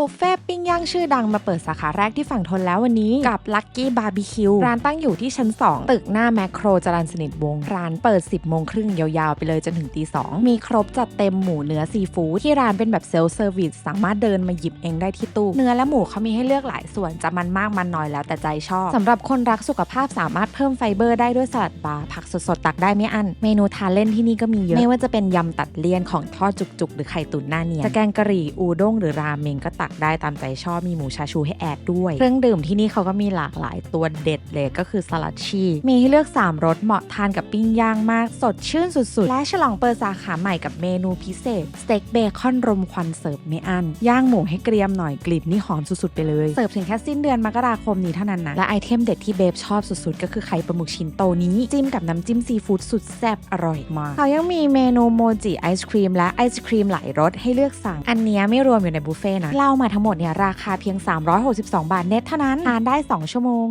บุฟเฟ่ปิ้งย่างชื่อดังมาเปิดสาขาแรกที่ฝั่งทนแล้ววันนี้ กับ Lucky Barbecue ร้านตั้งอยู่ที่ชั้น 2 ตึกหน้าแมคโครจรันสนิทวง ร้านเปิด 10 โมงครึ่งยาวๆ ไปเลยจนถึงตี2มีครบจัดเต็มหมูเนื้อซีฟู้ดที่ร้านเป็นแบบเซลฟ์เซอร์วิสสามารถเดินมาหยิบเองได้ที่ตู้ เนื้อและหมูเขามีให้เลือกหลายส่วนจะมันมากมันน้อยแล้วแต่ใจชอบสำหรับคนรักสุขภาพสามารถเพิ่มไฟเบอร์ได้ด้วยสลัดบาร์ผักสดๆตักได้ไม่อั้นเมนูทานเล่นที่นี่ก็มีเยอะไม่ว่าจะเป็นยำตัดเลี่ยนของทอดจุกๆ หรือไข่ตุ๋นหน้าเนียนจะแกงกะหรี่อูด้งหรือราเมงก็ตักได้ตามใจชอบมีหมูชาชูให้แอดด้วย เครื่องดื่มที่นี่เขาก็มีหลากหลายตัวเด็ดเลยก็คือสลัดชีมีให้เลือก 3รสเหมาะทานกับปิ้งย่างมาก สดชื่นสุดๆ และฉลองเปิดสาขาใหม่กับเมนูพิเศษสเต็กเบคอนรมควันเสิร์ฟไม่อั้นย่างหมูให้เกรียมหน่อยกลิ่นนี่หอมสุดๆไปเลยเสิร์ฟถึงแค่สิ้นเดือนมกราคมนี้เท่านั้นนะและไอเทมเด็ดที่เบฟชอบสุดๆ ก็คือไข่ปลาหมึกชิ้นโตนี้จิ้มกับน้ำจิ้มซีฟู้ดสุดแซ่บอร่อยมากเขายังมีเมนูโมจิไอศครีมและไอศครีมหลายรสให้เลือกสั่งอันนี้ไม่รวมอยู่ในบุฟเฟ่นะเล่ามาทั้งหมดเนี่ยราคาเพียง 362 บาทเน็ตเท่านั้นทานได้ 2 ชั่วโมง